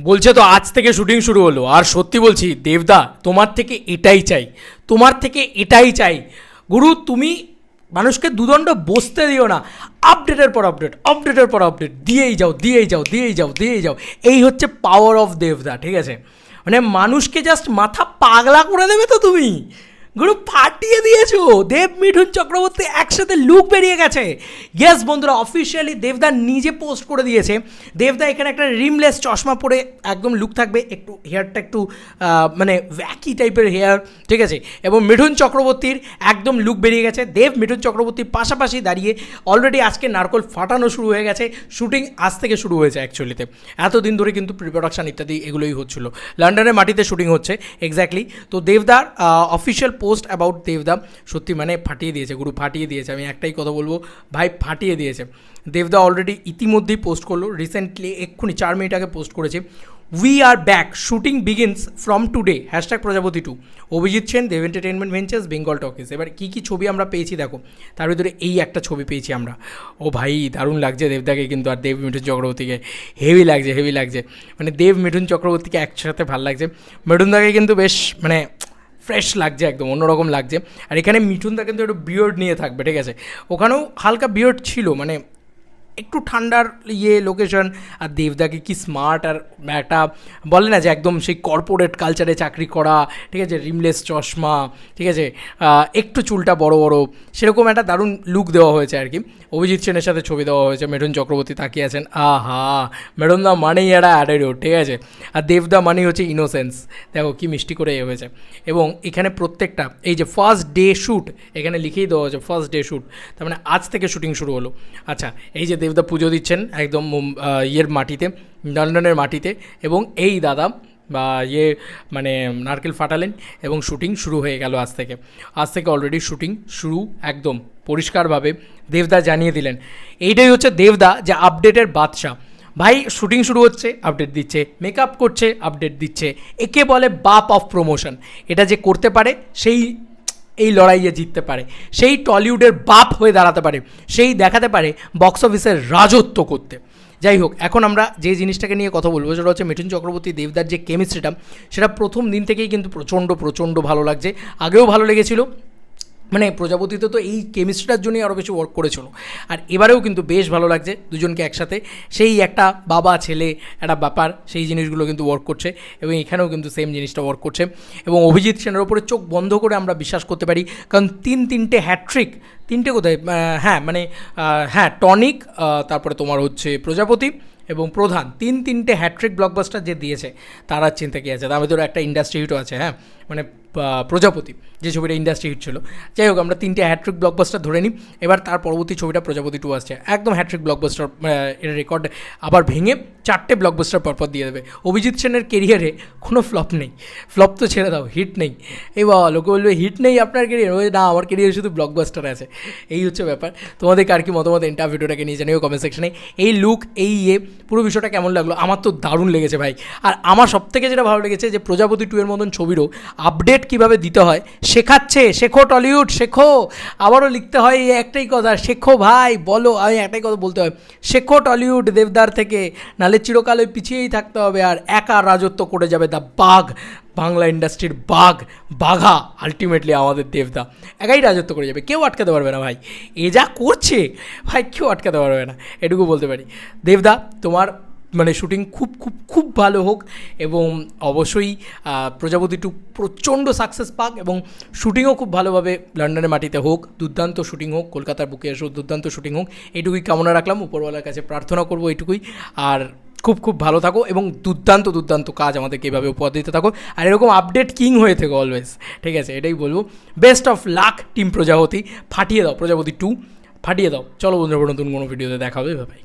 বলছে তো, আজ থেকে শুটিং শুরু হলো। আর সত্যি বলছি, দেবদা, তোমার থেকে এটাই চাই। তোমার থেকে এটাই চাই। গুরু, তুমি মানুষকে দুদণ্ড বসতে দিও না। আপডেটের পর আপডেট আপডেটের পর আপডেট দিয়েই যাও দিয়েই যাও দিয়েই যাও দিয়েই যাও। এই হচ্ছে পাওয়ার অফ দেবদা, ঠিক আছে? মানে মানুষকে জাস্ট মাথা পাগলা করে দেবে তো তুমি। গুরু ফাটিয়ে দিয়েছ। দেব মিঠুন চক্রবর্তী একসাথে লুক বেরিয়ে গেছে। ইয়েস বন্ধুরা অফিসিয়ালি দেবদা নিজে পোস্ট করে দিয়েছে। দেবদা এখানে একটা রিমলেস চশমা পরে একদম লুক থাকবে, একটু হেয়ারটা একটু মানে ভ্যাকি টাইপের হেয়ার ঠিক আছে? এবং মিঠুন চক্রবর্তীর একদম লুক বেরিয়ে গেছে। দেব মিঠুন চক্রবর্তীর পাশাপাশি দাঁড়িয়ে অলরেডি আজকে নারকল ফাটানো শুরু হয়ে গেছে। শুটিং আজ থেকে শুরু হয়েছে অ্যাকচুয়ালিতে এতদিন ধরে কিন্তু প্রি প্রোডাকশন ইত্যাদি এগুলোই হচ্ছিল। লন্ডনের মাটিতে শুটিং হচ্ছে এক্স্যাক্টলি তো দেবদার অফিসিয়াল পোস্ট অ্যাবাউট দেবদা সত্যি মানে ফাটিয়ে দিয়েছে, গুরু ফাটিয়ে দিয়েছে, আমি একটাই কথা বলব, ভাই ফাটিয়ে দিয়েছে। দেবদা অলরেডি ইতিমধ্যেই পোস্ট করল রিসেন্টলি এক্ষুনি চার মিনিট আগে পোস্ট করেছে। We are back shooting begins from today hashtag Prajapati to Abhijit Sen Dev entertainment ventures Bengal talkies এবার কী কী ছবি আমরা পেয়েছি দেখো, তার ভিতরে এই একটা ছবি পেয়েছি আমরা। ও ভাই, দারুণ লাগছে দেবদাকে কিন্তু, আর দেব মিঠুন চক্রবর্তীকে হেভি লাগছে হেভি লাগছে। মানে দেব মিঠুন চক্রবর্তীকে একসাথে ভালো লাগছে। মিঠুনদাকে কিন্তু বেশ মানে ফ্রেশ লাগছে একদম, অন্যরকম লাগছে। আর এখানে মিঠুনদা কিন্তু একটু বিয়ার্ড নিয়ে থাকবে, ঠিক আছে? ওখানেও হালকা বিয়ড ছিল মানে একটু ঠান্ডার ইয়ে লোকেশন আর দেবদাকে কি স্মার্ট আর একটা বলে না যে একদম সেই কর্পোরেট কালচারে চাকরি করা, ঠিক আছে রিমলেস চশমা, ঠিক আছে একটু চুলটা বড় বড়, সেরকম একটা দারুণ লুক দেওয়া হয়েছে আর কি। অভিজিৎ সেনের সাথে ছবি দেওয়া হয়েছে মেঠুন চক্রবর্তী তাকিয়ে আছেন, আহা মেডনদা মানেই একটা অ্যাটিটিউড ঠিক আছে, আর দেবদা মানেই হচ্ছে ইনোসেন্স দেখো কি মিষ্টি করে এ হয়েছে। এবং এখানে প্রত্যেকটা, এই যে ফার্স্ট ডে শ্যুট এখানে লিখেই দেওয়া হয়েছে ফার্স্ট ডে শ্যুট তার মানে আজ থেকে শুটিং শুরু হলো। আচ্ছা এই যে দেবদা পুজো দিচ্ছেন একদম ইয়ের মাটিতে লন্ডনের মাটিতে, এবং এই দাদা, বা ইয়ে মানে নারকেল ফাটালেন, এবং শুটিং শুরু হয়ে গেল আজ থেকে। আজ থেকে অলরেডি শুটিং শুরু একদম পরিষ্কারভাবে দেবদা জানিয়ে দিলেন। এইটাই হচ্ছে দেবদা যে আপডেটের বাদশাহ। ভাই, শুটিং শুরু হচ্ছে আপডেট দিচ্ছে। মেকআপ করছে আপডেট দিচ্ছে। একে বলে বাপ অফ প্রমোশন এটা যে করতে পারে, সেই এই লড়াইয়ে জিততে পারে। সেই টলিউডের বাপ হয়ে দাঁড়াতে পারে। সেই দেখাতে পারে বক্স অফিসের রাজত্ব করতে। যাই হোক, এখন আমরা যে জিনিসটাকে নিয়ে কথা বলব সেটা হচ্ছে মিঠুন চক্রবর্তী, দেবদার যে কেমিস্ট্রিটা সেটা প্রথম দিন থেকেই কিন্তু প্রচণ্ড প্রচণ্ড ভালো লাগছে। আগেও ভালো লেগেছিল। মানে প্রজাপতিতে তো এই কেমিস্ট্রিটার জন্যই আরও বেশি ওয়ার্ক করেছিল। আর এবারেও কিন্তু বেশ ভালো লাগছে দুজনকে একসাথে। সেই একটা বাবা, ছেলে, একটা ব্যাপার, সেই জিনিসগুলো কিন্তু ওয়ার্ক করছে এবং এখানেও কিন্তু সেম জিনিসটা ওয়ার্ক করছে। এবং অভিজিৎ সেনের ওপরে চোখ বন্ধ করে আমরা বিশ্বাস করতে পারি, কারণ তিন তিনটে হ্যাট্রিক তিনটে কোথায়? হ্যাঁ মানে হ্যাঁ টনিক তারপরে তোমার হচ্ছে প্রজাপতি এবং প্রধান। তিন তিনটে হ্যাট্রিক ব্লকবাস্টার যে দিয়েছে, তার আর চিন্তা কি আছে? তার ভিতরে একটা ইন্ডাস্ট্রি হিটও আছে হ্যাঁ? মানে প্রজাপতি, যে ছবিটা ইন্ডাস্ট্রি হিট ছিল। যাই হোক, আমরা তিনটে হ্যাট্রিক ব্লকবাস্টার ধরে নিই। এবার তার পরবর্তী ছবিটা প্রজাপতি টু আসছে। একদম হ্যাট্রিক ব্লকবাস্টার এর রেকর্ড আবার ভেঙে চারটে ব্লকবাস্টার পরপর দিয়ে দেবে। অভিজিৎ সেনের কেরিয়ারে কোনো ফ্লপ নেই। ফ্লপ তো ছেড়ে দাও হিট নেই। এই বাবা, লোকে বলবে হিট নেই আপনার কেরিয়ার ওই, না, আমার কেরিয়ারে শুধু ব্লকবাস্টার আছে। এই হচ্ছে ব্যাপার। তোমাদের কার কি মতামত এন্টার ভিডিওটাকে নিয়ে জানিও কমেন্ট সেকশনে এই লুক এই ইয়ে পুরো বিষয়টা কেমন লাগল? আমার তো দারুণ লেগেছে ভাই। আর আমার সব থেকে যেটা ভালো লেগেছে যে, প্রজাপতি টু এর মতন ছবিরও আপডেট কীভাবে দিতে হয়? শেখাচ্ছে, শেখো টলিউড, শেখো। আবারও লিখতে হয় এই একটাই কথা, শেখো ভাই, বলো। আমি একটাই কথা বলতে হয়, শেখো টলিউড দেবদার থেকে, নালে চিরকাল ওই পিছিয়েই থাকতে হবে আর একা রাজত্ব করে যাবে দ্য বাঘ, বাংলা ইন্ডাস্ট্রির বাঘ, বাঘা আলটিমেটলি আমাদের দেবদা। একাই রাজত্ব করে যাবে, কেউ আটকাতে পারবে না ভাই। এ যা করছে, ভাই, কেউ আটকাতে পারবে না, এটুকু বলতে পারি। দেবদা, তোমার মানে শুটিং খুব খুব খুব ভালো হোক এবং অবশ্যই প্রজাপতি টু প্রচণ্ড সাকসেস পাক এবং শুটিংও খুব ভালোভাবে লন্ডনের মাটিতে হোক, দুর্দান্ত শুটিং হোক, কলকাতার বুকে এসেও দুর্দান্ত শুটিং হোক, এইটুকুই কামনা রাখলাম, উপরওয়ালার কাছে প্রার্থনা করব এইটুকুই, আর খুব খুব ভালো থাকো এবং দুর্দান্ত দুর্দান্ত কাজ আমাদেরকে এভাবে উপহার দিতে থাকো, আর এরকম আপডেট কিং হয়ে থেকো অলওয়েজ ঠিক আছে, এটাই বলব best of luck team Prajapati, ফাটিয়ে দাও প্রজাপতি টু ফাটিয়ে দাও, চলো বন্ধুরা, নতুন কোনো ভিডিওতে দেখা হবে ভাই